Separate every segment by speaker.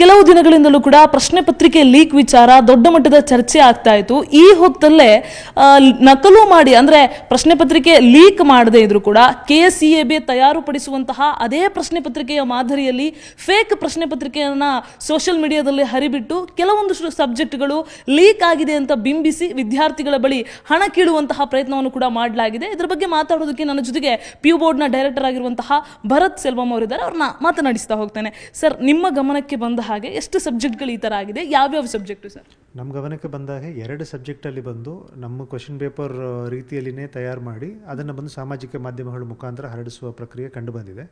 Speaker 1: ಕೆಲವು ದಿನಗಳಿಂದಲೂ ಕೂಡ ಪ್ರಶ್ನೆ ಪತ್ರಿಕೆ ಲೀಕ್ ವಿಚಾರ ದೊಡ್ಡ ಮಟ್ಟದ ಚರ್ಚೆ ಆಗ್ತಾ ಇತ್ತು. ಈ ಹೊತ್ತಲ್ಲೇ ನಕಲು ಮಾಡಿ ಅಂದ್ರೆ ಪ್ರಶ್ನೆ ಪತ್ರಿಕೆ ಲೀಕ್ ಮಾಡದೇ ಇದ್ರು ಕೂಡ K S C A B ತಯಾರುಪಡಿಸುವಂತಹ ಅದೇ ಪ್ರಶ್ನೆ ಪತ್ರಿಕೆಯ ಮಾದರಿಯಲ್ಲಿ ಫೇಕ್ ಪ್ರಶ್ನೆ ಪತ್ರಿಕೆಯನ್ನ ಸೋಷಿಯಲ್ ಮೀಡಿಯಾದಲ್ಲಿ ಹರಿಬಿಟ್ಟು ಕೆಲವೊಂದಷ್ಟು ಸಬ್ಜೆಕ್ಟ್ಗಳು ಲೀಕ್ ಆಗಿದೆ ಅಂತ ಬಿಂಬಿಸಿ ವಿದ್ಯಾರ್ಥಿಗಳ ಬಳಿ ಹಣ ಕೀಳುವಂತಹ ಪ್ರಯತ್ನವನ್ನು ಕೂಡ ಮಾಡಲಾಗಿದೆ. ಇದರ ಬಗ್ಗೆ ಮಾತಾಡೋದಕ್ಕೆ ನನ್ನ ಜೊತೆಗೆ ಪಿ ಯು ಬೋರ್ಡ್ನ ಡೈರೆಕ್ಟರ್ ಆಗಿರುವಂತಹ ಭರತ್ ಸೆಲ್ವಂ ಅವರಿದ್ದಾರೆ. ಅವ್ರನ್ನ ಮಾತನಾಡಿಸ್ತಾ ಹೋಗ್ತೇನೆ. ಸರ್, ನಿಮ್ಮ ಗಮನಕ್ಕೆ ಬಂದ ಹಾಗೆ ಎಷ್ಟು ಸಬ್ಜೆಕ್ಟ್ಗಳು ಈ ಥರ ಆಗಿದೆ? ಯಾವ್ಯಾವ ಸಬ್ಜೆಕ್ಟು ಸರ್?
Speaker 2: ನಮ್ಮ ಗಮನಕ್ಕೆ ಬಂದಾಗ ಎರಡು ಸಬ್ಜೆಕ್ಟಲ್ಲಿ ಬಂದು ನಮ್ಮ ಕ್ವಶನ್ ಪೇಪರ್ ರೀತಿಯಲ್ಲಿನೇ ತಯಾರು ಮಾಡಿ ಅದನ್ನು ಬಂದು ಸಾಮಾಜಿಕ ಮಾಧ್ಯಮಗಳ ಮುಖಾಂತರ ಹರಡಿಸುವ ಪ್ರಕ್ರಿಯೆ ಕಂಡುಬಂದಿದೆ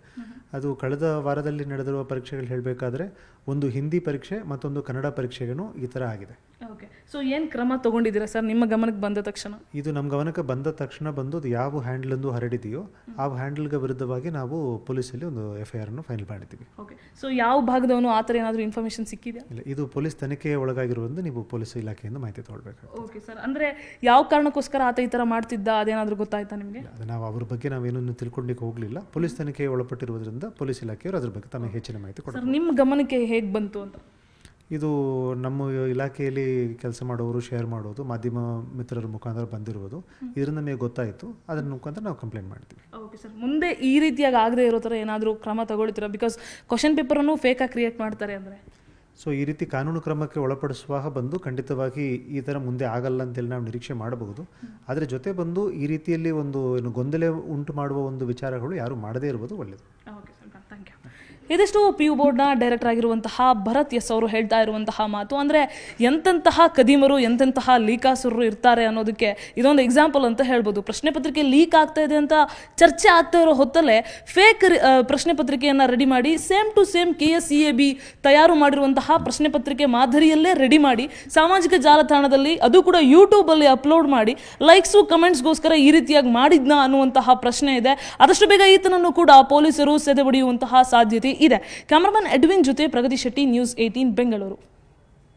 Speaker 2: ಅದು ಕಳೆದ ವಾರದಲ್ಲಿ ನಡೆದಿರುವ ಪರೀಕ್ಷೆಗಳು ಹೇಳಬೇಕಾದ್ರೆ ಒಂದು ಹಿಂದಿ ಪರೀಕ್ಷೆ ಮತ್ತೊಂದು ಕನ್ನಡ ಪರೀಕ್ಷೆಗೂ ಈ ಥರ ಆಗಿದೆ.
Speaker 1: ಓಕೆ ಸೊ ಏನು ಕ್ರಮ ತಗೊಂಡಿದ್ದೀರಾ ಸರ್ ನಿಮ್ಮ ಗಮನಕ್ಕೆ ಬಂದ ತಕ್ಷಣ?
Speaker 2: ಇದು ನಮ್ಮ ಗಮನಕ್ಕೆ ಬಂದ ತಕ್ಷಣ ಬಂದು ಅದು ಯಾವ ಹ್ಯಾಂಡ್ಲಂದು ಹರಡಿದೆಯೋ ಆ ಹ್ಯಾಂಡಲ್ಗೆ ವಿರುದ್ಧವಾಗಿ ನಾವು ಪೊಲೀಸಲ್ಲಿ ಒಂದು ಎಫ್ ಐ ಆರನ್ನು ಫೈಲ್ ಮಾಡಿದ್ದೀವಿ.
Speaker 1: ಓಕೆ ಸೊ ಯಾವ ಭಾಗದವನು ಆ ಥರ ಏನಾದರೂ ಇನ್ಫಾರ್ಮೇಶನ್ ಸಿಕ್ಕಿದೆ
Speaker 2: ಇಲ್ಲ ಇದು ಪೊಲೀಸ್ ತನಿಖೆಯ ಒಳಗಾಗಿರುವಂದು ನೀವು ಪೊಲೀಸ್ ಇಲಾಖೆಯಿಂದ ಮಾಹಿತಿ ತೊಗೊಳ್ಬೇಕು
Speaker 1: ಓಕೆ ಸರ್ ಅಂದರೆ ಯಾವ ಕಾರಣಕ್ಕೋಸ್ಕರ ಆತ ಈ ಥರ ಮಾಡ್ತಿದ್ದ? ಅದೇನಾದರೂ ಗೊತ್ತಾಯ್ತಾ ನಿಮಗೆ?
Speaker 2: ಅದು ನಾವು ಅವ್ರ ಬಗ್ಗೆ ನಾವೇನನ್ನು ತಿಳ್ಕೊಂಡಿಕ್ಕೆ ಹೋಗಲಿಲ್ಲ. ಪೊಲೀಸ್ ತನಿಖೆಗೆ ಒಳಪಟ್ಟಿರುವುದರಿಂದ ಪೊಲೀಸ್ ಇಲಾಖೆಯವರು ಅದ್ರ ಬಗ್ಗೆ ತಮಗೆ ಹೆಚ್ಚಿನ ಮಾಹಿತಿ ಕೊಡ್ತಾರೆ.
Speaker 1: ನಿಮ್ಮ ಗಮನಕ್ಕೆ ಹೇಗೆ ಬಂತು ಅಂತ?
Speaker 2: ಇದು ನಮ್ಮ ಇಲಾಖೆಯಲ್ಲಿ ಕೆಲಸ ಮಾಡೋರು ಶೇರ್ ಮಾಡೋದು ಮಾಧ್ಯಮ ಮಿತ್ರರ ಮುಖಾಂತರ ಬಂದಿರುವುದು. ಇದರಿಂದ ನಮಗೆ ಗೊತ್ತಾಯಿತು. ಅದರ ಮುಖಾಂತರ ನಾವು ಕಂಪ್ಲೇಂಟ್ ಮಾಡ್ತೀವಿ.
Speaker 1: ಓಕೆ ಸರ್ ಮುಂದೆ ಈ ರೀತಿಯಾಗಿ ಆಗದೆ ಇರೋ ಥರ ಏನಾದರೂ ಕ್ರಮ ತಗೊಳ್ತೀರಾ? ಬಿಕಾಸ್ ಕ್ವಶನ್ ಪೇಪರನ್ನು ಫೇಕಾಗಿ ಕ್ರಿಯೇಟ್ ಮಾಡ್ತಾರೆ ಅಂದರೆ.
Speaker 2: ಸೊ ಈ ರೀತಿ ಕಾನೂನು ಕ್ರಮಕ್ಕೆ ಒಳಪಡಿಸುವಾಗ ಬಂದು ಖಂಡಿತವಾಗಿ ಈ ಥರ ಮುಂದೆ ಆಗಲ್ಲ ಅಂತೇಳಿ ನಾವು ನಿರೀಕ್ಷೆ ಮಾಡಬಹುದು. ಆದರೆ ಜೊತೆ ಬಂದು ಈ ರೀತಿಯಲ್ಲಿ ಒಂದು ಏನು ಗೊಂದಲ ಉಂಟು ಮಾಡುವ ಒಂದು ವಿಚಾರಗಳು ಯಾರು ಮಾಡದೇ ಇರುವುದು ಒಳ್ಳೆಯದು.
Speaker 1: ಇದಿಷ್ಟು ಪಿ ಯು ಬೋರ್ಡ್ನ ಡೈರೆಕ್ಟರ್ ಆಗಿರುವಂತಹ ಭರತ್ ಎಸ್ ಅವರು ಹೇಳ್ತಾ ಇರುವಂತಹ ಮಾತು, ಅಂದರೆ ಎಂತೆಂತಹ ಕದೀಮರು, ಎಂತೆಂತಹ ಲೀಕಾಸುರರು ಇರ್ತಾರೆ ಅನ್ನೋದಕ್ಕೆ ಇದೊಂದು ಎಕ್ಸಾಂಪಲ್ ಅಂತ ಹೇಳ್ಬೋದು. ಪ್ರಶ್ನೆ ಪತ್ರಿಕೆ ಲೀಕ್ ಆಗ್ತಾ ಇದೆ ಅಂತ ಚರ್ಚೆ ಆಗ್ತಾ ಇರೋ ಹೊತ್ತಲ್ಲೇ ಫೇಕ್ ಪ್ರಶ್ನೆ ಪತ್ರಿಕೆಯನ್ನು ರೆಡಿ ಮಾಡಿ same to same K S E A B ತಯಾರು ಮಾಡಿರುವಂತಹ ಪ್ರಶ್ನೆ ಪತ್ರಿಕೆ ಮಾದರಿಯಲ್ಲೇ ರೆಡಿ ಮಾಡಿ, ಸಾಮಾಜಿಕ ಜಾಲತಾಣದಲ್ಲಿ ಅದು ಕೂಡ ಯೂಟ್ಯೂಬಲ್ಲಿ ಅಪ್ಲೋಡ್ ಮಾಡಿ ಲೈಕ್ಸು ಕಮೆಂಟ್ಸ್ಗೋಸ್ಕರ ಈ ರೀತಿಯಾಗಿ ಮಾಡಿದ್ನಾ ಅನ್ನುವಂತಹ ಪ್ರಶ್ನೆ ಇದೆ. ಆದಷ್ಟು ಬೇಗ ಈತನನ್ನು ಕೂಡ ಪೊಲೀಸರು ಸೆದೆ ಬಡಿಯುವಂತಹ ಸಾಧ್ಯತೆ ಇದೆ. ಕ್ಯಾಮರಾಮನ್ ಎಡ್ವಿನ್ ಜೊತೆ ಪ್ರಗತಿ ಶೆಟ್ಟಿ ನ್ಯೂಸ್ ಏಟೀನ್ ಬೆಂಗಳೂರು.